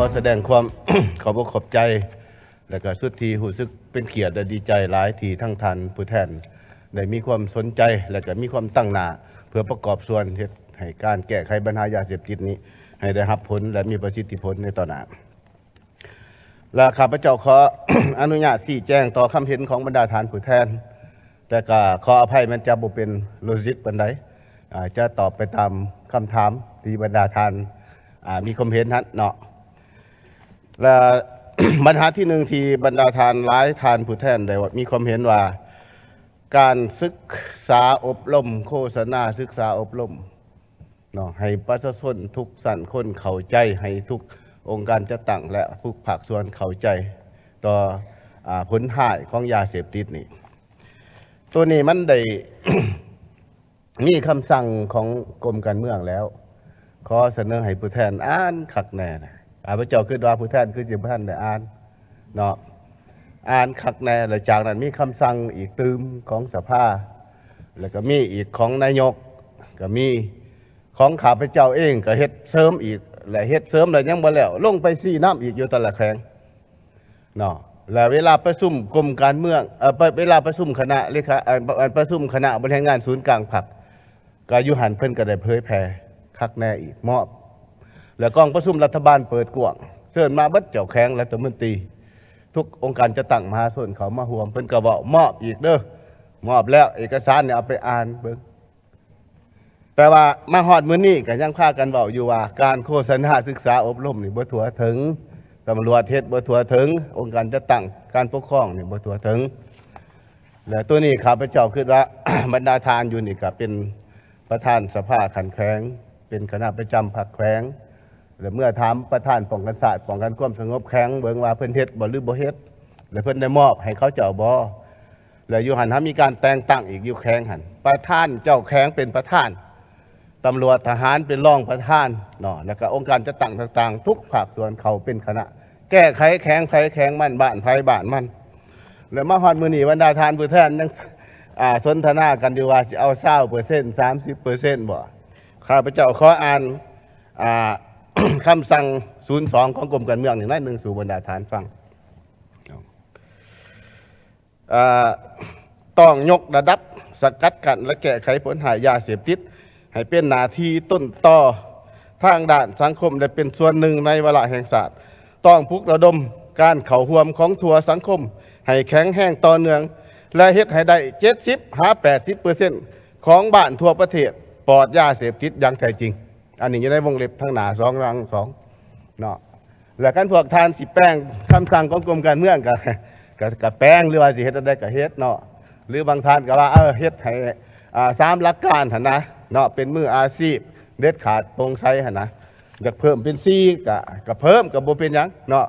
อแสดงความ ขอบอกขอบใจ และก็สุดทีหูซึกเป็นเกียรติและดีใจหลายทีทั้งทันผู้แทนได้มีความสนใจและก็มีความตั้งหน้าเพื่อประกอบส่วนเฮ็ดให้การแก้ไขปัญหายาเสพติดนี้ ให้ได้รับผลและมีประสิทธิผลในต่อหน้าและข้าพเจ้าขออนุญาตสี่แจ้งต่อคำเห็นของบรรดาทานผู้แทน แต่ก็ขออภัยมันจะบ่เป็นโลจิตปันใดจะตอบไปตามคำถามที่บรรดาทานมีความเห็นนั้นเนาะ และปัญหาที่หนึ่งที่บรรดาทานหลายทานผู้แทนได้ว่ามีความเห็นว่า การศึกษาอบรมโฆษณาศึกษาอบรมเนาะให้ประชาชนทุกสันคนเข้าใจให้ทุกองค์การจะตั้งและทุกภาคส่วนเข้าใจต่ออผลหายของยาเสพติดนี่ ตัวนี้มันได้มีคำสั่งของกรมการเมืองแล้ว ขอเสนอให้ผู้แทนอ่านขักแน่นะ อาพระเจ้าคือว่าผู้แทนคือสิบท่านได้อ่านเนาะอ่านขักแน่แล้วจากนั้นมีคำสั่งอีกตืมของสภา แล้วก็มีอีกของนายก ก็มีของข้าพเจ้าเองก็เฮ็ดเสริมอีก และเฮ็ดเสริมแล้วยังบ่แล้วลงไปซี่น้ำอีกอยู่ตละแขงเนาะแล้วเวลาประชุมกรมการเมืองเออเวลาประชุมคณะเลขาอ่อเอ่อประชุมคณะบริหารงานศูนย์กลางผักก็อยู่หันเพิ่นก็ได้เผยแพร่คักแน่อีกมอบ แล้วกองประชุมรัฐบาลเปิดกว้างเชิญมาบัดเจ้าแข้งรัฐมนตรี ทุกองค์การจะตั้งมหาส่วนเขามาห่วมเพิ่นก็บอกมอบอีกเด้อมอบแล้วเอกสารเนี่ยเอาไปอ่านเบิ่งแต่ว่ามาฮอดมื้อนี้ก็ยังพากันเว้าอยู่ว่า การโฆษณาศึกษาอบรมนี่บ่ทั่วถึงตำรวจเฮ็ดบ่ทั่วถึง องค์การจะตั้งการปกครองนี่บ่ทั่วถึง และตัวนี้ข้าพเจ้าคิดว่าบรรดาทานอยู่นี่ก็เป็นประธานสภาขันแขวงเป็นคณะประจำภาคแขวง และเมื่อถามประธานป้องกันศาสตร์ป้องกันความสงบแข็งเบิ่งว่าเพิ่นเฮ็ดบ่หรือบ่เฮ็ดและเพิ่นได้มอบให้เขาเจ้าบ่แล้วอยู่หันหามีการแต่งตั้งอีกอยู่แข้งหันประธานเจ้าแข้งเป็นประธานตำรวจทหารเป็นรองประธานเนาะแล้วก็องค์การจะตั้งต่างๆ ทุกภาคส่วนเขาเป็นคณะ แก้ไขแข้งไขแข้งมันบ้านไผบ้านมันแล้วมาฮอดมือนีบรรดาทานผู้แทนยังอ่าสนทนากันอยู่ว่าจะเอาเศร้าเปอร์เซ็นต์สามสิบเปอร์เซ็นต์บ่ข้าพเจ้าขออ่านอ่า คำสั่ง 02 ของกรมการเมืองหนึ่งหนึ่งสู่บรรดาฐานฟังอ่าต้องยกระดับสกัดกันและแก้ไขผลหายาเสพติด ให้เป็นหนาทีต้นต่อทางด้านสังคมและเป็นส่วนหนึ่งในเวลาแห่งศาสตร์ ต้องปลุกระดมการเข่าห่วมของทัวสังคม ให้แข็งแห้งต่อเนื่อง และเฮ็ดให้ได้เจ็ดสิบหาแปดสิบเปอร์เซ็นต์ของบ้านทั่วประเทศปลอดยาเสพติดอย่างแท้จริง อันนี้จะได้วงเล็บทั้งหนาสองรังสองเนาะแล้วกันพวกทานสิแป้งคำสั่งของกรมการเมืองกับกับกับแป้งหรือว่าสิเฮ็ดได้กับเฮ็ดเนาะหรือบางทานก็ว่าเออเฮ็ดให้อ่าสามหลักการหันนะเนาะเป็นมืออาชีพเด็ดขาดโปร่งใสหั่นนะอยากเพิ่มเป็นซี่ก็ก็เพิ่มก็บ่เป็นยังเนาะ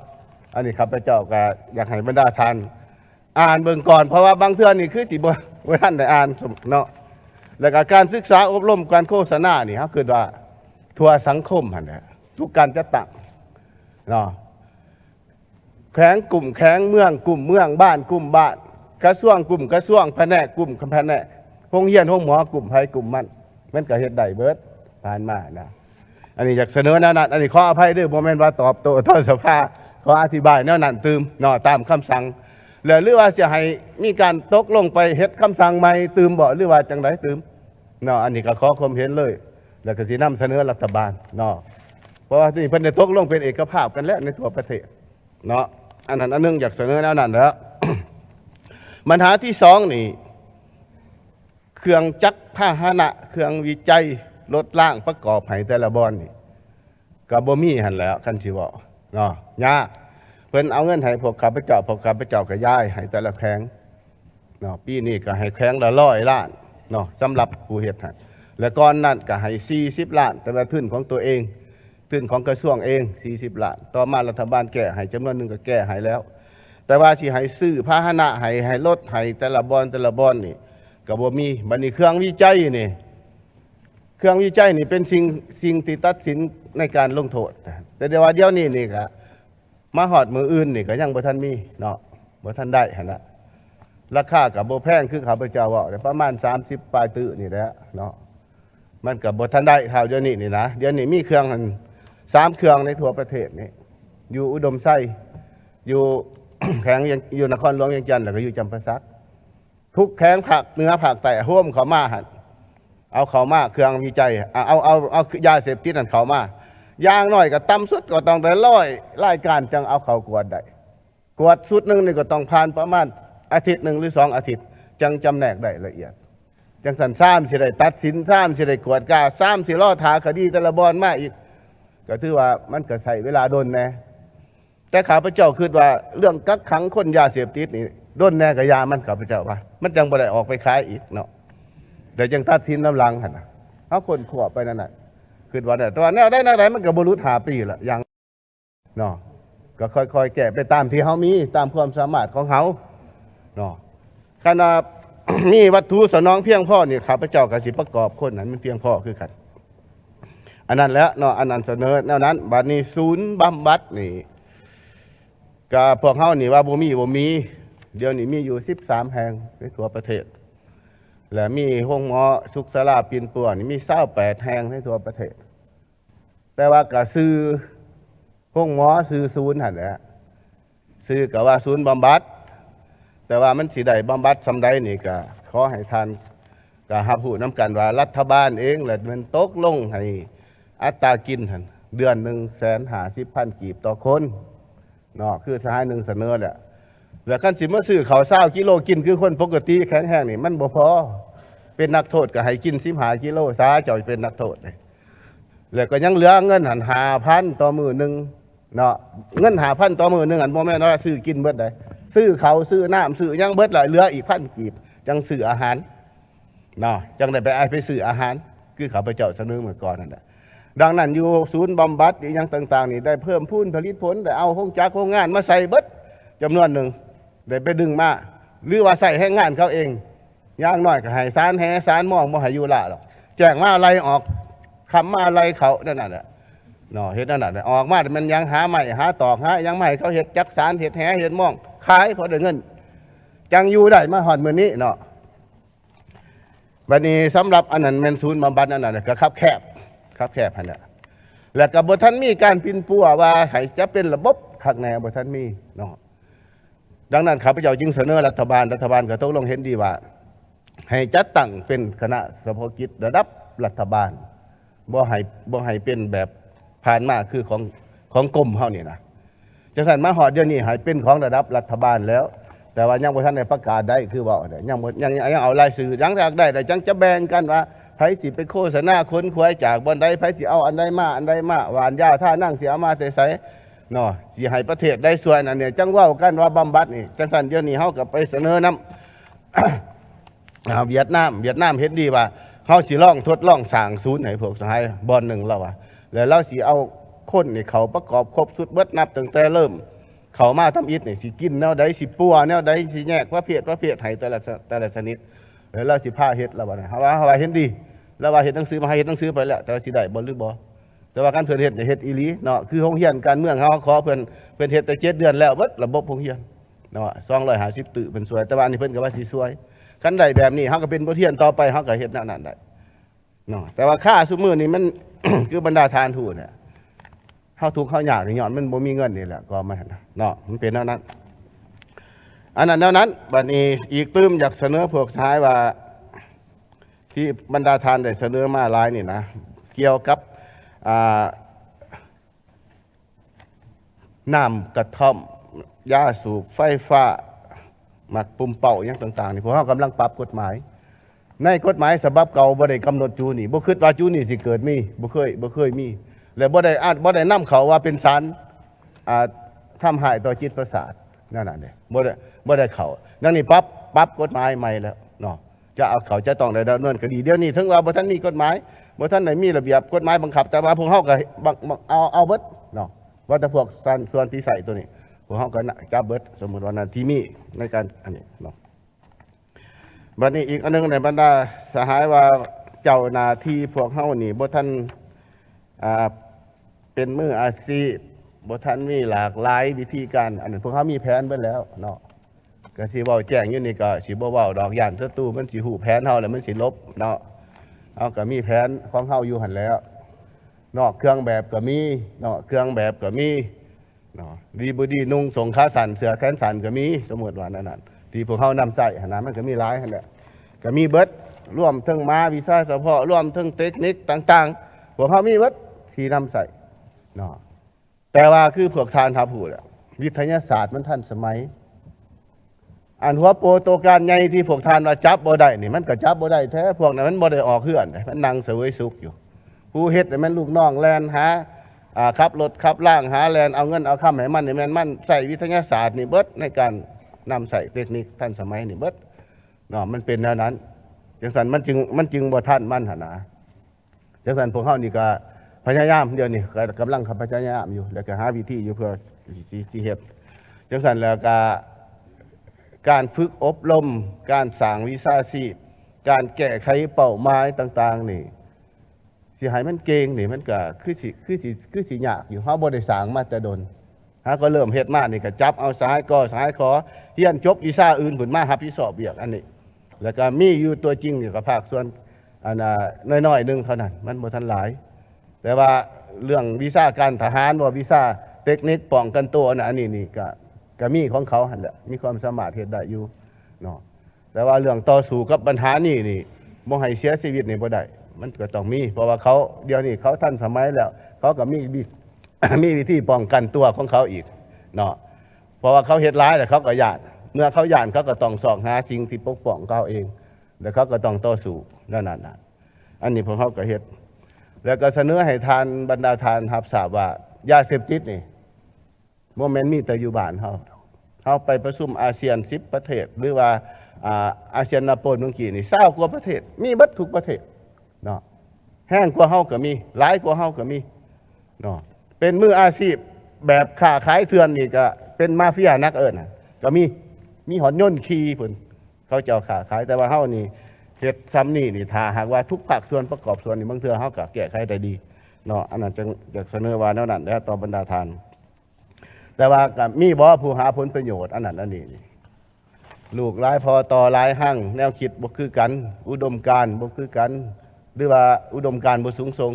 อันนี้ครับพระเจ้าก็อยากให้บรรดาทานอ่านเบิ่งก่อนเพราะว่าบางเทื่อนี่คือสิบ่บ่ทันได้อ่านเนาะแล้วก็การศึกษาอบรมการโฆษณานี่ครับคือว่า ทั่วสังคมหั่นแหละทุกการจะตั้งเนาะแข้งกลุ่มแข้งเมืองกลุ่มเมืองบ้านกลุ่มบ้าน กระทรวงกลุ่มกระทรวงแผนกกลุ่มแผนกโรงเรียนโรงหมอกลุ่มไผกลุ่มมันมันก็เฮ็ดได้เบิดผ่านมานะอันนี้อยากเสนอแนวนั้นอันนี้ขออภัยด้วยบ่แม่นว่าตอบโต้ต่อสภาขออธิบายแนวนั้นตืมเนาะตามคำสั่งแล้วหรือว่าจะให้มีการตกลงไปเฮ็ดคำสั่งใหม่ตืมบ่หรือว่าจังไดตืมเนาะอันนี้ก็ขอความเห็นเลย แล้วก็สินำเสนอรัฐบาลเนาะเพราะว่าที่เพิ่นได้ตกลงเป็นเอกภาพกันแล้วในทั่วประเทศเนาะอันนั้นอันนึงอยากเสนอแนวนั้นแล้วปัญหาที่สองนี่เครื่องจักรพาหนะ เครื่องวิจัยรถล่างประกอบให้แต่ละบอนนี่ก็บ่มีหันแล้วคันสิบอกเนาะยากเพิ่นเอาเงินให้พวกข้าพเจ้าพวกข้าพเจ้าก็ย้ายให้แต่ละแพงเนาะปีนี้ก็ให้แพงละร้อยล้านเนาะสำหรับผู้เฮ็ดให้ แล้วก่อนนั้นก็ให้ 40 ล้าน แต่ว่าทุนของตัวเอง ทุนของกระทรวงเอง 40 ล้าน ต่อมารัฐบาลแก้ให้จำนวนหนึ่งก็แก้ให้แล้ว แต่ว่าสิให้ซื้อพาหนะให้ให้รถให้แต่ละบอนแต่ละบอนนี่ก็บ่มีบัดนี้เครื่องวิจัยนี่ เครื่องวิจัยนี่เป็นสิ่งสิ่งที่ตัดสินในการลงโทษ แต่เดี๋ยวว่าเดี๋ยวนี้นี่ก็มาหอดมืออื่นนี่ก็ยังบ่ทันมีเนาะบ่ทันได้หั่นน่ะราคาก็บ่แพงคือข้าพเจ้าว้าประมาณ 30 ปลายตื้อนี่แหละเนาะ มันกับบทันได้ข่าวเดี๋ยวนี้นี่นะเดี๋ยวนี้มีเครื่องหันสามเครื่องในทั่วประเทศนี่อยู่อุดมไส้อยู่แข็งยังอยู่นครหลวงยังจันทน์แล้วก็อยู่จำปาสักทุกแข้งผักเนื้อผักแต่ห่วมเขามาหันเอาเขามาเครื่องวิจัยเอาเอาเอาเอายาเสพติดนั่นเขามาย่างหน้อยก็ต่ำสุดก็ต้องได้ร้อยรายการจังเอาเขากวดได้กวดสุดหนึ่งนี่ก็ต้องผ่านประมาณอาทิตย์หนึ่งหรือสองอาทิตย์จังจำแนกได้ละเอียด จังสันซ้ำสิได้ตัดสินซ้ำสิได้กวดกาซ้ำสิล่อถาคดีแต่ละบอนมาอีก ก็ถือว่ามันก็ใส่เวลาโดนแน่แต่ข้าพเจ้าคิดว่าเรื่องกักขังคนยาเสพติดนี่โดนแน่กับยามันข้าพเจ้าว่ามันจังบ่ได้ออกไปขายอีกเนาะเดี๋ยวจังตัดสินน้ำลังหันเอาคนขวบไปนั่นน่ะคิดว่าแต่ว่าแนวได้แนวไหนมันก็บ่รู้หาปีละอย่างเนาะก็ค่อยๆแก้ไปตามที่เฮามีตามความสามารถของเฮาเนาะขณะ มีวัตถุสนองเพียงพอนี่ข้าพเจ้าก็สิประกอบคนนั้นมันเพียงพ่อคือกัน อันนั้นแล้วเนาะอันนั้นเสนอแนวนั้นบัดนี้ศูนย์บำบัดนี่ก็พวกเฮานี่ว่าบ่มีบ่มี เดี๋ยวนี้มีอยู่13แห่งในทั่วประเทศ และมีห้องหมอสุขศาลาปีนปัวนี่มี28แห่งในทั่วประเทศ แต่ว่าก็ซื้อห้องหมอซื้อศูนย์หันแหละซื้อก็ว่าศูนย์บำบัด แต่ว่ามันสิได้บำบัดสำใดนี่ก็ขอให้ท่านก็รับรู้น้ำกันว่ารัฐบาลเองแหละมันตกลงให้อัตรากินหันเดือนหนึ่งแสนหาสิบพันกีบต่อคนเนาะคือสหายหนึ่งเสนอแหละแล้วขั้นสิมาซื้อเขาวเศร้ากิโลกินคือคนปกติแข็งแห้งนี่มันบ่พอเป็นนักโทษก็ให้กินสิบหากิโลซาจ่อยเป็นนักโทษเลยแล้วก็ยังเหลือเงินหันหาพันต่อมือหนึ่งเนาะเงินหาพันต่อมือหนึ่งอันบ่แม่นว่าซื้อกินเบิดได้ ซื้อเขาซื้อน้ำซื้อยังเบิดหลายเหลืออีกพันกีบ จังซื้ออาหารเนาะจังได้ไปเอไปซื้ออาหาร คือข้าพเจ้าเสนอเมื่อก่อนนั่นแหละดังนั้นอยู่ศูนย์บำบัดอยังต่าง ๆ นี่ได้เพิ่มพูนผลิตผลได้เอาห้องจักรโรงงานมาใส่เบิดจำนวนหนึ่งได้ไปดึงมาหรือว่าใส่ให้งานเขาเองย่างน้อยก็ให้สารแหสารมองบ่ให้อยู่ละหรอกแจ้งมาอะไรออกคำมาอะไรเขานั่นน่ะแหละเนาะเฮ็ดนั่นน่ะออกมาแต่มันยังหาใหม่หาตอกหายังใหม่เขาเฮ็ดจักสารเฮ็ดแหเฮ็ดมอง ขายพอได้เงิน จังอยู่ได้มาหอดมือนี้เนาะวันนี้สำหรับอันนั้นแมนศูนย์บำบัดนั่นน่ะก็คับแคบคับแคบหั่นน่ะแล้วก็บ่ทันมีการปินปัวว่าให้จะเป็นระบบคักแน่บ่ทันมีเนาะดังนั้นข้าพเจ้าจึงเสนอรัฐบาลรัฐบาลก็ตกลงเห็นดีว่า ให้จัดตั้งเป็นคณะเฉพาะกิจระดับรัฐบาลบ่ให้บ่ให้เป็นแบบผ่านมาคือของของกรมเฮานี่นะ จังซั่นมาฮอดเดี๋ยวนี้ให้เป็นของระดับรัฐบาลแล้ว แต่ว่ายังบ่ทันได้ประกาศได้คือว่ายังบ่ยังยังเอารายชื่อยังอยากได้แต่จังจะแบ่งกันว่าไผสิไปโฆษณาค้นขวายจากบ่อนใดไผสิเอาอันใดมาอันใดมาหวานยาท่านั่งสิเอามาแต่ไสเนาะสิให้ประเทศได้ส่วนอันเนี้จังว้ากันว่าบำบัดนี่จังซั่นเดี๋ยวนี้เฮาก็ไปเสนอนำอ่าเวียดนามเวียดนามเห็นดีว่าเขาสิลองทดลองสร้างศูนย์ให้พวกสหายบอลหนึ่งแล้วว่าแล้วเราสิเอา คนนี่เขาประกอบครบสุดเบิดนับตั้งแต่เริ่ม เขามาทำอิฐนี่สิกินแนวใดสิปัวแนวใดสิแยกประเภทประเภทให้แต่ละแต่ละชนิดแล้วเราสิพาเฮ็ดแล้วว่านะเฮาว่าเฮาว่าเห็นดีแล้วว่าเฮ็ดหนังสือมาให้เฮ็ดหนังสือไปแล้วแต่ว่าสิได้บ่หรือบ่แต่ว่าการเพิ่นเฮ็ดจะเฮ็ดอีหลีเนาะคือโรงเรียนการเมืองเฮาขอเพิ่นเพิ่นเฮ็ดแต่7เดือนแล้วเบิดระบบโรงเรียนเนาะ250ตึเป็นสวยแต่ว่านนี้เพิ่นก็ว่าสิสวยคันใดแบบนี้เขาก็เป็นบทเรียนต่อไปเขาก็เฮ็ดแนวนั้นได้เนาะแต่ว่าค่าซุมือนี่มันคือบรรดาทานทูตเนี่ย เขาถูกเขาอยากนี่ย้อนมันบ่มีเงินนี่แหละก็มานะเนาะมันเป็นแนวนั้น อันนั้นแนวนั้นบัดนี้อีกตื้มอยากเสนอพวกท้ายว่า ที่บรรดาทานได้เสนอมาหลายนี่นะ เกี่ยวกับน้ำกระท่อมยาสูบไฟฟ้าหมักปุ่มเป่าอย่างต่างๆนี่พวกเขากำลังปรับกฎหมาย ในกฎหมายฉบับเก่าบ่ได้กำหนดจูนี่บ่คิดว่าจูนี่สิเกิดมีบ่เคยบ่เคยมี และบ่ได้อาจบ่ได้นํเขาว่าเป็นสารอ่าทำให้ต่อจิตประสาทนั่นน่ะเด้บ่ได้บ่ได้เขาดังนี้ปรับปรับกฎหมายใหม่แล้วเนาะจะเอาเขาจะต้องได้ดำเนินคดีเดี๋ยวนี้ถึงว่าบ่ทันมีกฎหมายบ่ทันได้มีระเบียบกฎหมายบังคับ แต่ว่าพวกเฮาก็เอาเอาเบิดเนาะว่าแต่พวกส่วนส่วนที่ใส่ตัวนี้พวกเขาก็น่ะจับเบิดสมมติว่านาที่มีในการอันนี้เนาะบัดนี้อีกอันหนึงในบรรดาสหายว่าเจ้าหน้าที่พวกเขานี่บ่ท่านอ่า เป็นมืออาชีพบ่ท่านมีหลากหลายวิธีการ อันนั้นพวกเขามีแผนเบิดแล้วเนาะก็สิเว้าแจ้งอยู่นี่ก็สิบ่เว้าดอกย่านศัตรูมันสิหูแผนเฮาแล้วมันสิลบเนาะเอาก็มีแผนของเฮาอยู่หั่นแล้วเนอกเครื่องแบบก็มีเนอกเครื่องแบบก็มีเนาะดีบดีนุ่งสงขาสันเสือแขนสันก็มีสมมติว่านั่นน่ะที่พวกเขานำใส่หนนะมันก็มีหลายหั่นแหละก็มีเบิดร่วมทั้งมาวีซ่าเฉพาะร่วมทั้งเทคนิคต่าง ๆ พวกเขามีเบิดที่นำใส่ เนาะแต่ว่าคือพวกทานทับผูดอะวิทยาศาสตร์มันทันสมัยอันหัวโปรโตการใหญ่ที่พวกทานว่าจับบ่ได้นี่มันก็จับบ่ได้แท้พวกนั้นมันบ่ได้ออกเฮือนมันนั่งเสวยสุขอยู่ ผู้เฮ็ดนี่มันลูกน้องแลนหาอ่าขับรถขับล่างหาแลนเอาเงินเอาคำให้มันนี่แม่นมันใส่วิทยาศาสตร์นี่เบิดในการนำใส่เทคนิคทันสมัยนี่เบิดเนาะมันเป็นแนวนั้นจังสันมันจึงมันจึงบ่ทันมันหนนะจังสันพวกเฮานี่ก็ พยายามเดี๋ยวนี้ก็กำลังพยายามอยู่ แล้วก็หาวิธีอยู่เพื่อสิเฮ็ดจังสันแล้วก็การฝึกอบรม การสร้างวิชาชีพ การแก้ไขเป้าหมายต่าง ๆ นี่สิให้มันเก่งนี่มันก็คือสิคือสิคือสิยากอยู่เฮาบ่ได้สร้างมาแต่ดนฮะก็เริ่มเฮ็ดมานี่ก็จับเอาสายก็สายขอเรียนจบวิชาอื่นผุนมารับผิดชอบเบียกอันนี้ แล้วก็มีอยู่ตัวจริงนี่ก็ภาคส่วนอันน่ะน้อยๆหนึงเท่านั้น มันบ่ทันหลาย แต่ว่าเรื่องวีซ่าการทหารว่าวีซ่าเทคนิคป้องกันตัวนะอันนี้นี่ก็ก็มีของเขาหันแหละมีความสามารถเฮ็ดได้อยู่เนาะแต่ว่าเรื่องต่อสู้กับปัญหานี่นี่บ่ให้เสียชีวิตนี่บ่ได้มันก็ต้องมี เพราะว่าเขาเดี๋ยวนี้เขาทันสมัยแล้ว เขาก็มีมีวิธีป้องกันตัวของเขาอีกเนาะเพราะว่าเขาเฮ็ดร้ายแล้วเขาก็หยาดเมื่อเขาหยาดเขาก็ต้องสอกหาสิ่งที่ปกป้องเขาเอง แล้วเขาก็ต้องต่อสู้นั่นน่นะอันนี้พวกเขาก็เฮ็ด แล้วก็เสนอให้ทานบรรดาทานรับทราบว่ายาเสพติดนี่โมเมนต์มีแต่อยู่บ้านเขาเขาไปประชุมอาเซียนสิบประเทศ หรือว่าอาอาเซียนนาโปนเมื่อกี้นี่เศร้ากว่าประเทศ มีบัดทุกประเทศเนาะแห้งกว่าเฮาก็มีหลายกว่าเฮาก็มีเนาะเป็นมืออาชีพแบบค้าขายเถื่อนนี่ก็เป็นมาเฟียนักเอิญก็มีมีหอนย่นต์ขี่พุ่นเขาเจ้าขาขายแต่ว่าเฮานี่ เฮ็ดซ้ำนี่นี่ถ้าหากว่าทุกภาคส่วนประกอบส่วนนี่บางเทื่อเฮาก็แก้ไขได้ดีเนาะอันนั้นจึงอยากเสนอว่าแนวนั้นแล้วต่อบรรดาทาน แต่ว่าก็มีบ่ผู้หาผลประโยชน์อันนั้นอันนี้ลูกหลายพอต่อหลายหั่งแนวคิดบ่คือกัน อุดมการณ์บ่คือกัน หรือว่าอุดมการณ์บ่สูงส่ง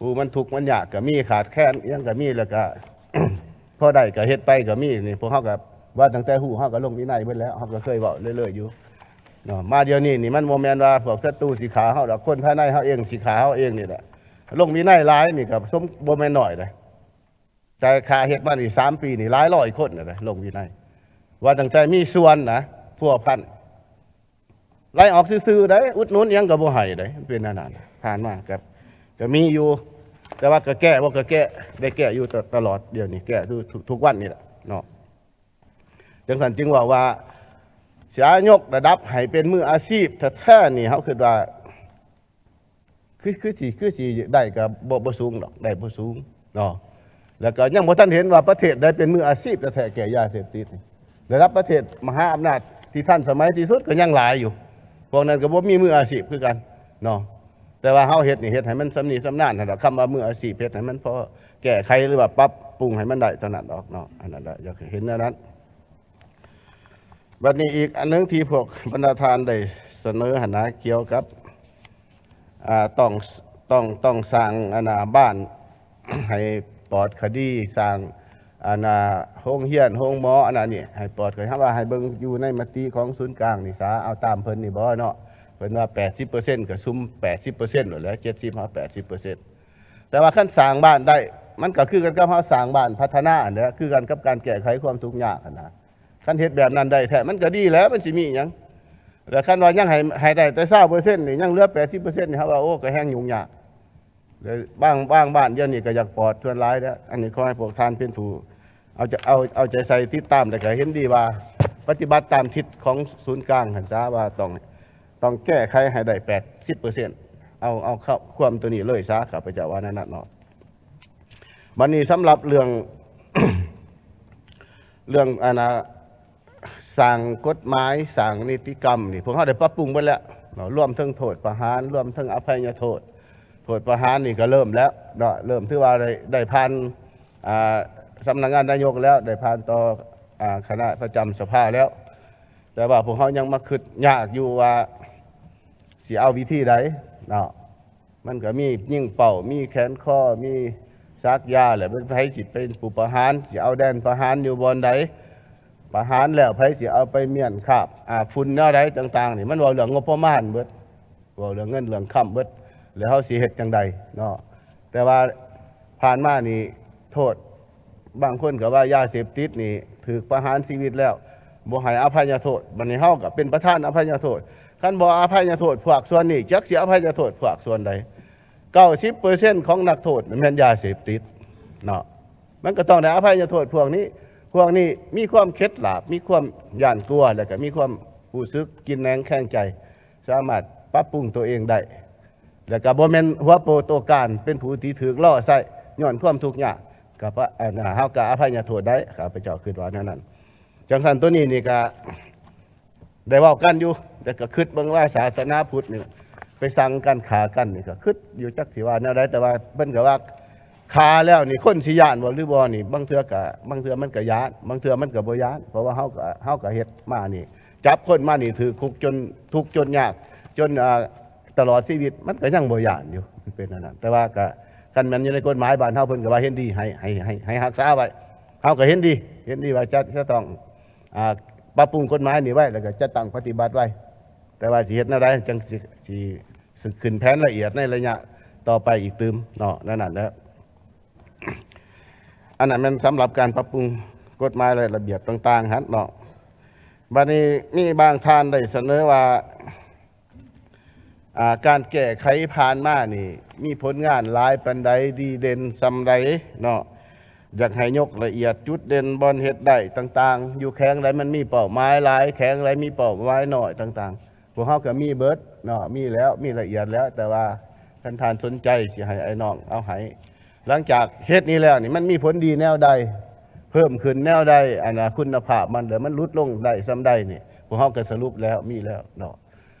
ผู้มันทุกข์มันยากก็มีขาดแคลนอิหยังก็มีแล้วก็พอได้ก็เฮ็ดไปก็มีนี่พวกเฮาก็ว่าตั้งแต่ฮู้เฮาก็ลงวินัยเบิดแล้วเฮาก็เคยเว้าเรื่อยๆอยู่ เนาะมาเดี๋ยวนี้นี่มันโมเมนว่าพวกศัตรูสีขาเขาดอกคนภายในเขาเองสีขาเขาเองนี่แหละลงมีในร้ายนี่กับสมโมเมนหน่อยเลยแต่คาเฮ็ดมานี่สามปีนี่ร้ายร้อยคนเลยลงวินัยว่าตั้งแต่มีส่วนนะพวกพันไล่ออกซื่อๆได้อุดนุนยังกับบ่ให้ได้เป็นนานๆผ่านมากครับก็มีอยู่ แต่ว่าก็แก้ว่าก็แก้ได้แก้อยู่ตลอดเดี๋ยวนี้แก้ทุกทุกวันนี่แหละเนาะจังสันจึงว่าว่า เสียยกระดับให้เป็นมืออาชีพแท้ๆนี่เขาคิดว่า คือคือสิคือสิได้กับบ่บ่สูงดอกได้บ่สูงเนาะแล้วก็ยังบ่ทันเห็นว่าประเทศได้เป็นมืออาชีพแท้ๆแก่ยาเสพติดระดับประเทศมหาอำนาจที่ท่านสมัยที่สุดก็ยังหลายอยู่พวกนั้นก็บ่มีมืออาชีพคือกันเนาะแต่ว่าเฮาเฮ็ดนี่เฮ็ดให้มันสำนีสำนานนั่นดอกคำว่ามืออาชีพเฮ็ดให้มันพอแก้ไขหรือว่าปรับปรุงให้มันได้เท่านั้นดอกเนาะอันนั้นแหละอยากเห็นแนวนั้น บัดนี้อีกอันหนึงที่พวกบรรดาทานได้เสนอหนนะเกี่ยวกับอ่าต้องต้องต้องสร้างอาณาบ้านให้ปลอดคดีสร้างอาณาห้องเฮียนห้องหมออันนั้นนี่ให้ปลอดคดีว่าให้เบิ่งอยู่ในมติของศูนย์กลางนี่สาเอาตามเพิ่นนี่บ่เนาะเพิ่นว่า 80%ก็ซุม80%หมดแล้ว70เฮา80%แต่ว่าคันสร้างบ้านได้มันก็คือกันกับเฮาสร้างบ้านพัฒนาอันเด้อคือกันกับการแก้ไขความทุกข์ยากนะ คันเฮ็ดแบบนั้นได้แท้มันก็ดีแล้วมันสิมีหยังแต่คันว่ายังให้ให้ได้แต่เศร้าเปอร์เซ็นต์นี่ยังเหลือแปดสิบเปอร์เซ็นต์นี่ครับว่าโอ้ก็แห้งยุ่งยากเลยบ้างบ้างบ้านเดี๋ยวนี้ก็อยากปลอดส่วนร้ายแล้วอันนี้ขอให้พวกทานเป็นผู้เอาจะเอาเอาใจใส่ติดตามแต่ก็เห็นดีว่า ปฏิบัติตามทิศของศูนย์กลางหันจ้าว่าต้องต้องแก้ไขให้ได้แปดสิบเปอร์เซ็นต์เอาเอาเข้าความตัวนี้เลยซะครับพระเจ้าว่านั่นน่ะเนาะวันนี้สำหรับเรื่องเรื่องอนนา สั่งกฎหมายสั่งนิติกรรมนี่พวกเขาได้ปรับปรุงไปแล้วเนาะร่วมทั้งโทษประหารร่วมทั้งอภัยโทษ โทษประหารนี่ก็เริ่มแล้วเนาะเริ่มที่ว่าได้ได้ผ่านอ่าสำนักงานนายกแล้วได้ผ่านต่ออ่าคณะประจำสภาแล้ว แต่ว่าพวกเขายังมาคิดยากอยู่ว่าสิเอาวิธีใดเนาะมันก็มียิ่งเป่ามีแขนข้อมีซักยาแหละเป็นไผสิเป็นผู้ประหารสิเอาแดนประหารอยู่บอนใด ประหารแล้วไผสิเอาไปเมียนคาบอาฝุ่นแนวใดต่างๆนี่มันเว้าเรื่องงบประมาณเบิดเว้าเรื่องเงินเรื่องค้ำเบิดแล้วเฮาสิเฮ็ดจังใดเนาะแต่ว่าผ่านมานี่โทษบางคนก็ว่ายาเสพติดนี่ถูกประหารชีวิตแล้วบ่ให้อภัยโทษบัดนี้เฮาก็เป็นประธานอภัยโทษคันบ่อภัยโทษพวกส่วนนี้จักสิอภัยโทษพวกส่วนใด90%ของนักโทษนั่นแม่นยาเสพติดเนาะมันก็ต้องได้อภัยโทษพวกนี้ พวกนี้มีความเคล็ดหลาบมีความย่านกลัวแล้วก็มีความรู้สึกกินแหนงแข้งใจ สามารถปรับปรุงตัวเองได้แล้วก็บ่แม่นหัวโปโตการเป็นผู้ที่ถูกล่อใส่ย้อนความทุกข์ยากกับว่าอันน่ะเฮาก็อภัยโทษได้ข้าพเจ้าคิดว่าแนวนั้นจังสันตัวนี้นี่ก็ได้ว้ากันอยู่แต่ก็คิดเบิ่งว่าศาสนาพุทธนี่ไปสั่งกันขากันนี่ก็คิดอยู่จักสิว่าแนวใดแต่ว่าเพิ่นก็ว่า ขาแล้วนี่คนสิยานบ่หรือบ่นี่บางเทื่อก็บางเทื่อมันก็ย้านบางเทื่อมันก็บ่ยานเพราะว่าเฮาก็เฮาก็เฮ็ดมานี่ จับคนมานี่ถือคุกจนทุกข์จนยาก จนตลอดชีวิตมันก็ยังบ่ยานอยู่เป็นนนั้นแต่ว่าก็คันมันอยู่ในกฎหมายบ้านเฮาเพิ่นก็ว่าเห็นดีให้ให้ให้ให้รักษาไว้เฮาก็เห็นดี เห็นดีว่าจะจะต้องอ่าปรับปรุงกฎหมายนี่ไว้แล้วก็จะตั้งปฏิบัติไว้ แต่ว่าสิเฮ็ดแนวใดจังสิสิสิขึ้นแผนละเอียดในระยะต่อไปอีกตืมเนาะนั่นน่ะแล้ว อันนั้นมันสำหรับการปรับปรุงกฎหมายและระเบียบต่างๆฮันเนาะบัดนี้มีบางท่านได้เสนอว่าการแก้ไขผ่านมานี่ มีผลงานหลายปันใดดีเด่นซำใดเนาะอยากให้ยกละเอียดจุดเด่นบอลเฮ็ดได้ต่าง ๆ อยู่แข้งไรมันมีเป้าหมายหลายแข้งไรมีเป้าหมายน้อยต่างๆพวกเขาก็มีเบิร์ดเนาะมีแล้วมีละเอียดแล้ว แต่ว่าท่านทานสนใจสิให้ไอ้น้องเอาให้ หลังจากเฮ็ดนี้แล้วนี่มันมีผลดีแนวใด เพิ่มขึ้นแนวใดอันนะคุณภาพมันเดี๋ยวมันลดลงได้ซ้ำใดนี่พวกเขาก็สรุปแล้วมีแล้วเนาะ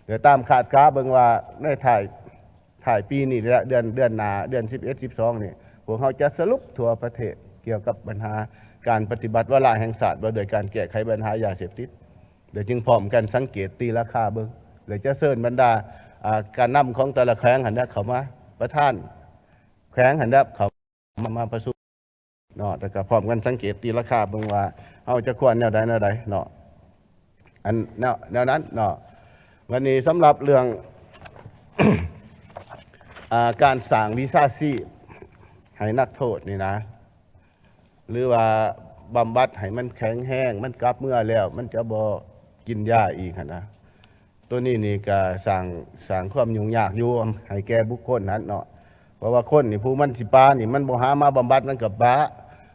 เดี๋ยวตามคาดการณ์เบิ่งว่าในถ่ายถ่ายปีนี้และเดือนเดือนหนาเดือน 11 12นี่พวกเขาจะสรุปทั่วประเทศเกี่ยวกับปัญหาการปฏิบัติวาระแห่งศาสตร์โดยการแก้ไขปัญหายาเสพติดเดี๋ยวจึงพร้อมกันสังเกตตีราคาเบิ่งเดี๋ยวจะเชิญบรรดาการนำของแต่ละแขวงหันนะเขามาประท่านแขวงหันนะเขา มามาประชุมเนาะแต่ก็พร้อมกันสังเกตตีราคาเบิ่งว่าเอาจะควรแนวใดแนวใดเนาะอันแนวแนวนั้นเนาะวันนี้สำหรับเรื่องอการสั่งวีซ่าซีให้นักโทษนี่นะ หรือว่าบำบัดให้มันแข็งแห้ง มันกลับเมื่อแล้ว มันจะบ่กินยาอีกนนะตัวนี้นี่ก็สั่งสั่งความยุ่งยากอยู่ให้แก่บุคคลนั้นเนาะ เพราะว่าคนนี่ผู้มันสิปานี่มันบ่หามาบำบัดมันกับบ้า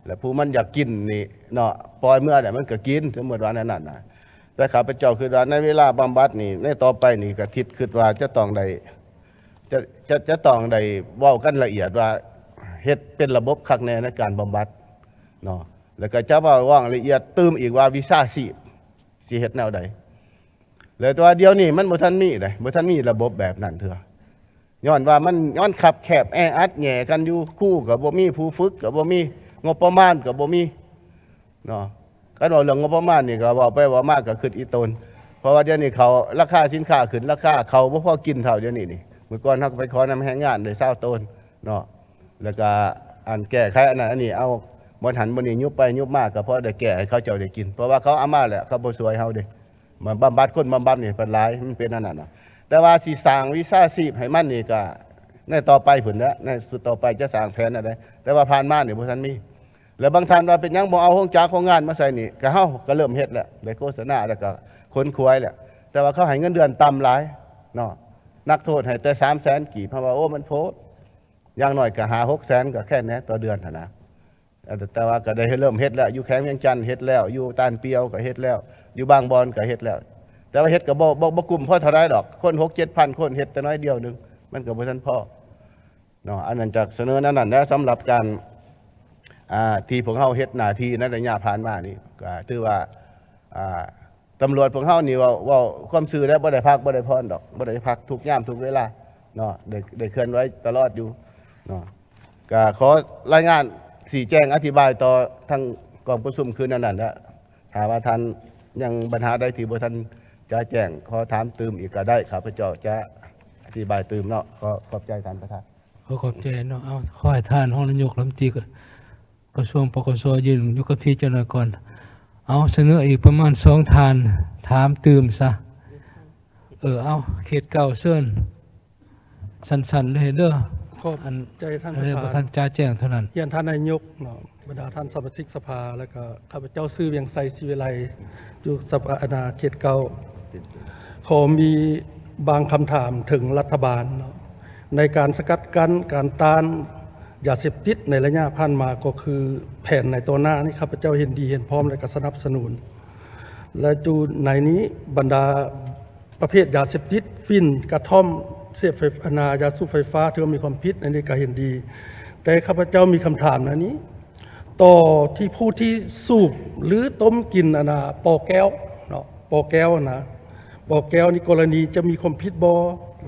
แล้วผู้มันอยากกินนี่เนาะปล่อยเมื่อเนี่ยมันก็กินสมมติว่านั่นน่ะแต่ข้าพเจ้าคือว่าในเวลาบำบัดนี่ในต่อไปนี่ก็ทิศคิดว่าจะต้องได้จะจะจะต้องได้เว้ากันละเอียดว่าเฮ็ดเป็นระบบคักแน่ในการบำบัดเนาะแล้วก็จะเว่าว่างละเอียดตื้มอีกว่าวีซ่าชีพสิเฮ็ดแนวใดแล้วตัวเดียวนี่มันบ่ทันมีเลยบ่ทันมีระบบแบบนั้นเถอะ ย้อนว่ามันย้อนขับแคบแออัดแหน่กันอยู่คู่กับบ่มีผู้ฝึกกับบ่มีงบประมาณกับบ่มีเนาะก็เรื่องงบประมาณนี่ก็เว้าไปว่ามากก็ขึ้นอีตน เพราะว่าเดี๋ยวนี้เขาราคาสินค้าขึ้นราคาเขาบ่พอกินเท่าเดี๋ยวนี้นี่เมื่อก่อนเขาก็ไปขอนำแห้งงานเลยเศร้าตนเนาะแล้วก็อันแก้ไขอันนั้นอันนี้เอาบนหันบนนี้ยุบไปยุบมากก็เพราะได้แก้ให้เขาเจ้าได้กิน เพราะว่าเขาอามาแหละเขาบ่สวยเฮาเด้มาบำบัดคนบำบัดนี่เป็นหลายมันเป็นอันนั้นน่ะ แต่ว่าสิสางวิชาชีพให้มันนี่ก็ในต่อไปผุนแล้วในสุดต่อไปจะสางแผนอะไรแต่ว่าผ่านมาเนี่ยบ่ทันมี แล้วบางท่านว่าเป็นยังบ่เอาห้องจ้าของงานมาใส่นี่ก็เฮ้าก็เริ่มเฮ็ดแล้วได้โฆษณาแล้วก็ค้นควยแหละแต่ว่าเขาให้เงินเดือนต่ำหลายเนาะนักโทษให้แต่สามแสนกี่เพราะว่าโอ้มันโพสอย่างหน่อยก็หาหกแสนก็แค่นี้ต่อเดือนนนะแต่แต่ว่าก็ได้เริ่มเฮ็ดแล้วอยู่แข้งเวียงจันเฮ็ดแล้ว อยู่ตานเปียวก็เฮ็ดแล้ว อยู่บางบอนก็เฮ็ดแล้ว แต่ว่าเฮ็ดก็บ่บ่บ่กลุ่มพ่อเท่าไรดอก คนหกเจ็ดพันคนเฮ็ดแต่น้อยเดียวหนึงมันก็บ่ทันพ่อเนาะอันนั้นจากเสนอนั้นนั่นนะสำหรับการอ่าที่พวกเฮาเฮ็ดหน้าที่ในระยะผ่านมานี่ก็ถือว่าอ่าตำรวจพวกเฮานี่ว่าว่าความซื่อแล้วบ่ได้พักบ่ได้พรดอกบ่ได้พักทุกยามทุกเวลาเนาะได้ได้เคลื่อนไว้ตลอดอยู่เนาะก็ขอรายงานสี่แจ้งอธิบายต่อทางกองประชุมคืนนั้นนั่นนะถ้าว่าท่านยังปัญหาใดที่บ่ท่าน จะแจ้งขอถามตืมอีกก็ได้ข้าพเจ้าจะอธิบายตืมเนาะขอขอบใจท่านประธานขอขอบใจเนาะเอาขอให้ท่านห้องนายกรัฐมนตรีก็กระทรวงปกสยืนอยู่กับที่เจ้าหน้าก่อนเอาเสนออีกประมาณสองทาน ถามตื่มซะเออเอาเขตเก่าเซินสันๆเลยเด้อขอบใจท่านอะไรปบ่ระทัธานนจ้าแจ้งเท่านั้นเรียนท่านนายกเนาะ บรรดาท่านสมาชิกสภา แล้วก็ข้าพเจ้าซื่อเวียงไซศิวิไลอยู่สภาอาณาเขตเก่าขอมีบางคำถามถึงรัฐบาล ในการสกัดกั้นการต้านยาเสพติดในระยะผ่านมาก็คือแผนในตัวหน้านี่ข้าพเจ้าเห็นดีเห็นพร้อมและก็สนับสนุน และจูในนี้บรรดาประเภทยาเสพติดฟินกระท่อมเสพไฟนายาสูบไฟฟ้าถือว่ามีความผิดในนี้ก็เห็นดี แต่ข้าพเจ้ามีคำถามนะนี้ ต่อที่ผู้ที่สูบหรือต้มกินอนะปอแก้วเนาะปอแก้วนะปอแก้วนี่กรณีจะมีความผิดบอ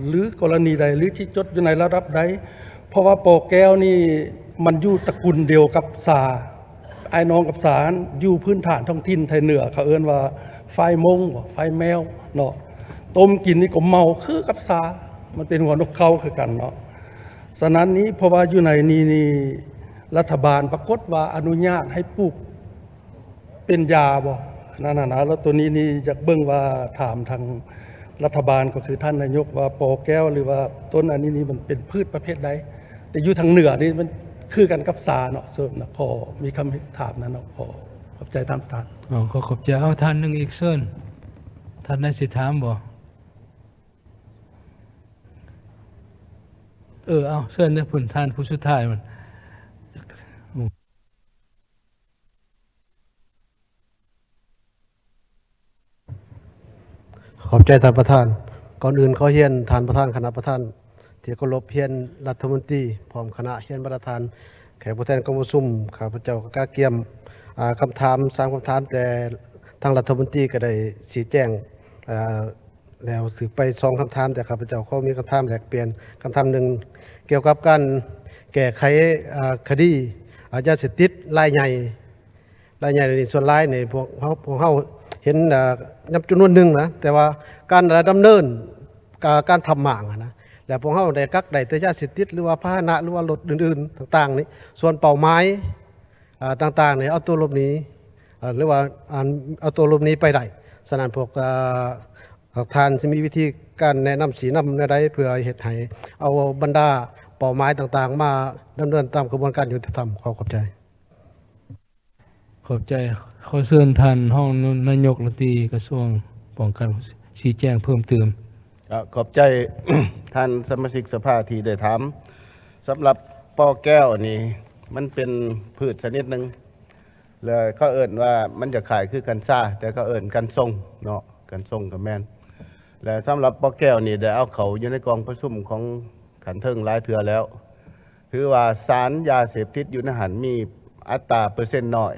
หรือกรณีใดหรือที่จดอยู่ในระดับใดเพราะว่าปอแก้วนี่มันอยู่ตระกูลเดียวกับสาไอ้น้องกับสารอยู่พื้นฐานท้องถิ่นไทยเหนือเขาเอิ้นว่าไฟมงไฟแมวเนาะต้มกินนี่ก็เมาคือกับสามันเป็นหัวนกเขาคือกันเนาะฉะนั้นนี้เพราะว่าอยู่ในนี้นี่ รัฐบาลปรากฏว่าอนุญาตให้ปลูกเป็นยาบ่นั่นน่ะแล้วตัวนี้นี่อยากเบิ่งว่าถามทางรัฐบาลก็คือท่านนายกว่าปอแก้วหรือว่าต้นอันนี้นี่มันเป็นพืชประเภทใดแต่อยู่ทางเหนือนี่มันคือกันกับสาเนาะเสริมนะขอมีคำถามนั้นเนาะขอขอบใจตามทานอ๋อขอขอบใจเอาท่านหนึ่งอีกเซินท่านได้สิถามบ่เออเอาเซินได้อพุ่นท่านผู้สุดท้ายมัน ขอบใจท่านประธาน ก่อนอื่นขอเฮียนท่านประธานคณะประธานที่เคารพเฮียนรัฐมนตรีพร้อมคณะเฮียนประธาน แขกผู้แทนกระชุมข้าพเจ้าก้าเกียมอ่าคำถามสามคำถามแต่ทางรัฐมนตรีก็ได้ชี้แจงแล้วสืบไปสองคำถามแต่ข้าพเจ้าเขามีคำถามแลกเปลี่ยนคำถามหนึ่งเกี่ยวกับการแก้ไขคดีอาญาเสพติดรายใหญ่รายใหญ่ในส่วนรายในพวกเขาพวกเขา เห็นนับจำนวนหนึ่งนะแต่ว่าการดำเนินการการทำหมางนะแล้วพวกเขาได้กักได้แต่ยาเสพติดหรือว่าพาหนะหรือว่ารถอื่นๆ ต่าง ๆ นี่ส่วนเป่าไม้ต่างๆเนี่ยเอาตัวลบนีอ่าหรือว่าเอาตัวลบนี้ไปได้สนันพวกอ่าพวกทานจะมีวิธีการแนะนำสีนำในใดเพื่อเหตุให้เอาบรรดาเป่าไม้ต่างๆ มาดำเนินตามกระบวนการยุติธรรมขอขอบใจ ขอบใจขอเชิญท่านห้องนายกรัฐมนตรีกระทรวงป้องกันชี้แจงเพิ่มเติมขอบใจท่านสมาชิกสภาที่ได้ถามสำหรับปอแก้วนี่มันเป็นพืชชนิดหนึ่งเลยเขาเอิ่นว่ามันจะขายคือกันซ่า แต่เขาเอิ่นกันทรงเนาะกันทรงกับแมนและสำหรับปอแก้วนี่ได้เอาเขาอยู่ในกองประชุมของขันเทิงหลายเทือแล้ว ถือว่าสารยาเสพติดอยู่ในหันมีอัตราเปอร์เซ็นต์น้อย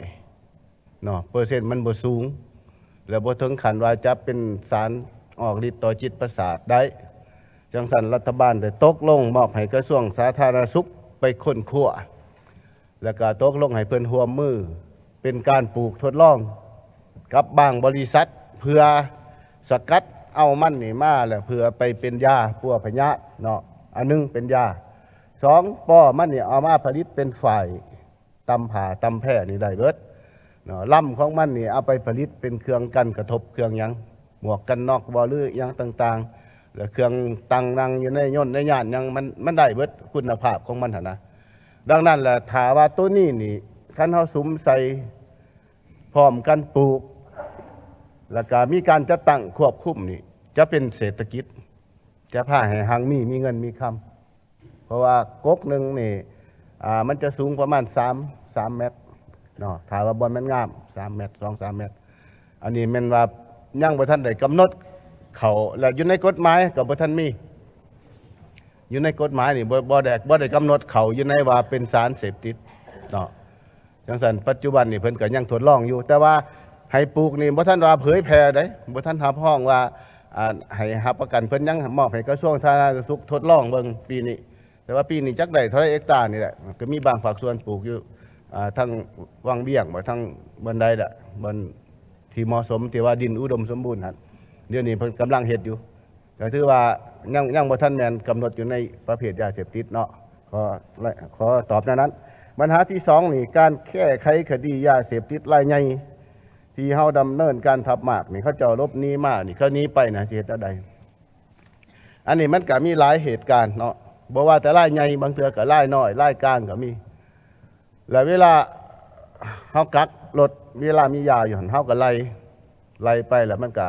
เนาะเปอร์เซ็นต์มันบ่สูง แล้วบ่ถึงขันว่าจะเป็นสารออกฤทธิ์ต่อจิตประสาทได้ จังสันรัฐบาลได้ตกลงมอบให้กระทรวงสาธารณสุขไปค้นคว้าแล้วก็ตกลงให้เพิ่นร่วมือ เป็นการปลูกทดลอง กับบางบริษัทเพื่อสกัดเอามันนี่มาแล้วเพื่อไปเป็นยาปัวพยาเนาะอันหนึงเป็นยาสองป้อมันนี่เอามาผลิตเป็นฝ่ายตำผ่าตำแพร่นี่ได้เบิด ล่ำของมันนี่เอาไปผลิตเป็นเครื่องกันกระทบเครื่องยังหมวกกันนอกบอลือยังต่างๆแล้วเครื่องตังนังอยู่ในย่นในย่านยังมันมันได้เบิดคุณภาพของมันหนะดังนั้นแหละถาว่าตัวนี้นี่คันเฮาสุมใส่พร้อมกันปลูก แล้วก็มีการจัดตั้งควบคุมนี่จะเป็นเศรษฐกิจ จะพาให้หังมีมีเงินมีคำเพราะว่ากกหนึ่งนี่มันจะสูงประมาณ3 3เมตร เนาะถามว่าบอลมันงามสามเมตรสองสามเมตร อันนี้แมันว่ายังบ่ท่านได้กำหนดเขาแล้วอยู่ในกฎหมายกับบ่ท่านมี อยู่ในกฎหมายนี่บ่บ่ได้บ่ได้กำหนดเขาอยู่ในว่าเป็นสารเสพติดเนาะจังซั่นปัจจุบันนี่เพิ่นก็ยังทดลองอยู่ แต่ว่าให้ปลูกนี่บ่ท่านว่าเผยแพร่ได้บ่ท่านรับห้องว่าอ่าให้รับประกันเพิ่นยังมอบให้กระทรวงสาธารณสุขทดลองเบิ่งปีนี้แต่ว่าปีนี้จักได้เท่าไรเอกตาร์นี่แหละก็มีบางฝากส่วนปลูกอยู่ ทั้งวังเบี้ยงบ่ทั้งบันไดละบนที่เหมาะสมที่ว่าดินอุดมสมบูรณ์หั่นเดี๋ยวนี้เพิ่นกำลังเฮ็ดอยู่ก็ถือว่ายังยังบ่ทันแมนกำหนดอยู่ในประเภทยาเสพติดเนาะขอขอตอบในนั้นปัญหาที่สองนี่การแก้ไขคดียาเสพติดรายใหญ่ที่เฮาดำเนินการทับมากนี่เขาเจ้าลบนี้มากนี่เขานี้ไปนะสิเหตุใดอันนี้มันก็มีหลายเหตุการณ์เนาะบอกว่าแต่รายใหญ่บางเทือก็รายน้อยรายกลางก็มี แล้วเวลาเฮากักรถเวลามียาอยู่หันเฮาก็ไล่ไล่ไปแล้วมันก็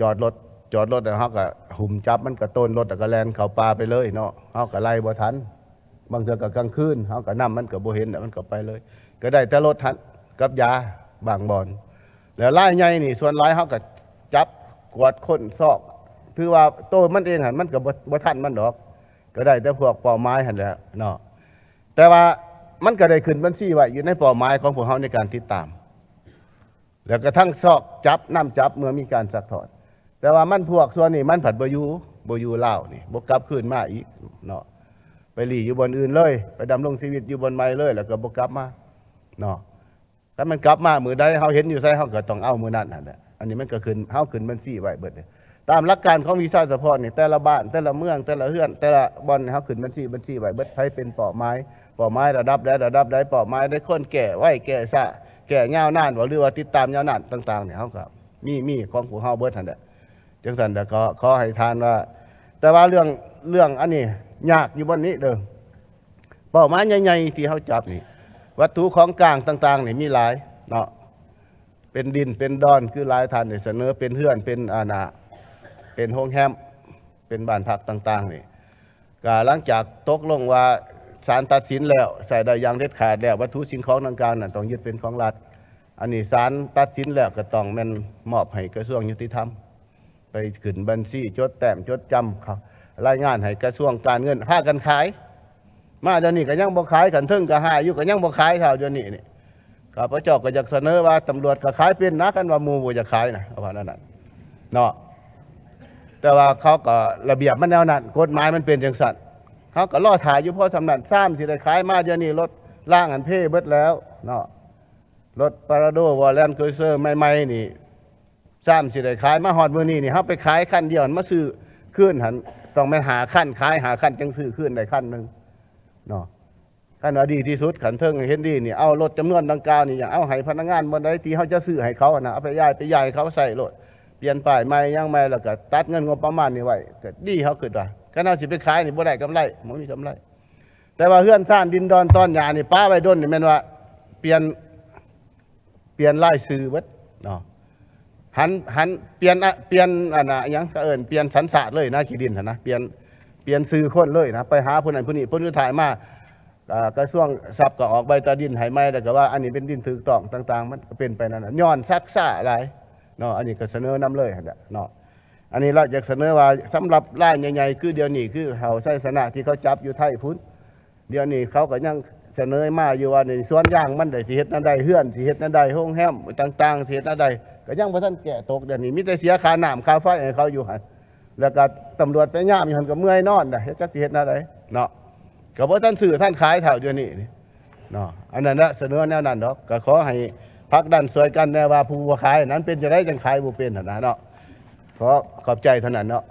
จอดรถจอดรถแล้วเฮาก็หุ่มจับมันก็ต้นรถแล้วก็แลนเข้าป่าไปเลยเนาะเฮาก็ไล่บ่ทันบางเทื่อก็กลางคืนเฮาก็นำมันก็บ่เห็นแล้วมันก็ไปเลย ก็ได้แต่รถทันกับยาบางบอนแล้วรายใหญ่นี่ส่วนหลายเฮาก็จับกวดค้นซอกถือว่าโตมันเองหันมันก็บ่บ่ทันมันดอก ก็ได้แต่พวกเป่าไม้หันแหละเนาะแต่ว่า มันก็ได้ขึ้นบัญชีไว้อยู่ในเป่าไม้ของพวกเฮาในการติดตาม แล้วก็ทั้งซอกจับน้ำจับเมื่อมีการซักถอด แต่ว่ามันพวกส่วนนี้มันผัดบอยู่บอยู่ลานี่บกกลับคืนมาอีกเนาะไปหลีอยู่บนอื่นเลย ไปดำรงชีวิตอยู่บนไม้เลย แล้วก็บกกลับมาเนาะถ้ามันกลับมามือใดเฮาเห็นอยู่ไสเฮาก็ต้องเอามือนั้นนั่นแหละอันนี้มันก็ขึ้นเฮาขึ้นบัญชีไว้เบิดเลยตามหลักการของวีซ่าสปอร์ตนี่แต่ละบ้านแต่ละเมืองแต่ละเฮือน แต่ละบอนเฮาขึ้นบัญชีบัญชีไว้เบิดไผเป็นเป่าไม้ ป่าไม้ระดับใดระดับใดเป่าไม้ได้คนแก่ไหวแก่ซะแก่ยาวนานหรือว่าติดตามยาวนานต่าง ๆ เนี่ยเฮาก็มีมีของผู้เฮาเบิดหั่นแหละจังซั่นแต่ก็ขอให้ทานว่า แต่ว่าเรื่องเรื่องอันนี้ยากอยู่บนนี้เด้อเป้าหมายใหญ่ๆที่เขาจับนี่ วัตถุของกลางต่างๆนี่มีหลายเนาะเป็นดินเป็นดอนคือหลายทานเนี่ยเสนอเป็นเฮือนเป็นอาณาเป็นโฮงแฮมเป็นบ้านพักต่าง ๆ นี่ก็หลังจากตกลงว่า ศาลตัดสินแล้วใส่ได้อย่างเด็ดขาดแล้ววัตถุสิ่งของต่างๆนั่นต้องยึดเป็นของรัฐ อันนี้ศาลตัดสินแล้วก็ต้องแมันมอบให้กระทรวงยุติธรรม ไปขึ้นบัญชีจดแต้มจดจำเขารายงานให้กระทรวงการเงินห้ากันขาย มาเดี๋ยวนี้ก็ยังบ่ขายกันทึ่งก็หาอยู่ก็ยังบ่ขายเท่าเดี๋ยวนี้นี่ข้าพเจ้าก็อยากเสนอว่าตำรวจก็ขายเป็นนะกันว่ามูบ่จะขายนะเอาว่านั่นน่ะเนาะแต่ว่าเขาก็ระเบียบมันแนวนั้นกฎหมายมันเป็นจังซั่น เขาก็รอถ่ายอยู่พราะสำนันซ้ำสิได้ขายมาเดี๋ยวนี้รถล่างอันเพ่เบิดแล้วเนาะรถปาราโดวอลเลนครูเซอร์ใหม่ๆนี่ซ้ำสิได้ขายมาฮอดมื้อนี้นี่เฮาไปขายคันเดียวมาซื้อคืนหันต้องไปหาคันขายหาคันจังซื้อคืนได้คันหนึ่งเนาะขันว่าดีที่สุดขันเทิงเห็นดีนี่เอารถจำนวนดังกล่าวนี่อย่างเอาให้พนักงานบนใดที่เขาจะซื้อให้เขาอะนะเอาไปย้ายไปย้ายเขาใส่รถเปลี่ยนป้ายใหม่ยังใหม่แล้วก็ตัดเงินงบประมาณนี่ไว้ก็ดีเขาขึ้นว่า ก็น่าสิไปขายนี่บ่ได้กำไรบ่มีกำไร แต่ว่าเฮือนซ่านดินดอนตอนหยานี่ป้าไว้ด้นนี่แม่นว่า เปลี่ยนเปลี่ยนรายชื่อเบิดเนาะหันหันเปลี่ยนอะเปลี่ยนอันน่ะหยังก็เอิ้นเปลี่ยนสันสะเลยนะขี้ดินหั่นนะเปลี่ยนเปลี่ยนชื่อคนเลยนะไปหาผู้นั้นผู้นี้ผู้นี้ถ่ายมาอ่ากระทรวงทรัพย์ก็ออกใบตาดินไหไม้แต่ก็ว่าอันนี้เป็นดินถือต้องต่าง ๆ มันก็เป็นไปนั่นน่ะย้อนซักซ่าหลายเนาะอันนี้ก็เสนอนำเลยหั่นน่ะเนาะ อันนี้เราอยากเสนอว่าสำหรับรายใหญ่ๆคือเดี๋ยวนี้คือเฮาไส้สนะที่เขาจับอยู่ไทยพุ่นเดี๋ยวนี้เขาก็ยังเสนอมาอยู่ว่าในส่วนยางมันได้สิเฮ็ดนั่นใดเฮือนสิเฮ็ดนั่นใดโรงแรมต่างๆสิเฮ็ดนั่นใดก็ยังบ่ทันแก้ตกเดี๋ยวนี้มีแต่เสียค่าน้ำค่าไฟให้เขาอยู่หันแล้วก็ตำรวจไปย่ามอยู่หันก็เมื่อยนอนน่ะเฮ็ดจักสิเฮ็ดนั่นใดเนาะก็บ่ท่านสื่อท่านขายเท่าเดียวนี่เนาะอันนั้นนะเสนอแนวนั้นดอกก็ขอให้พักดันสวยกันแนว่าผู้ขายนั้นเป็นจะได้จังขายบ่เป็นหั่นนะเนาะ ขอขอบใจเท่านั้นเนาะ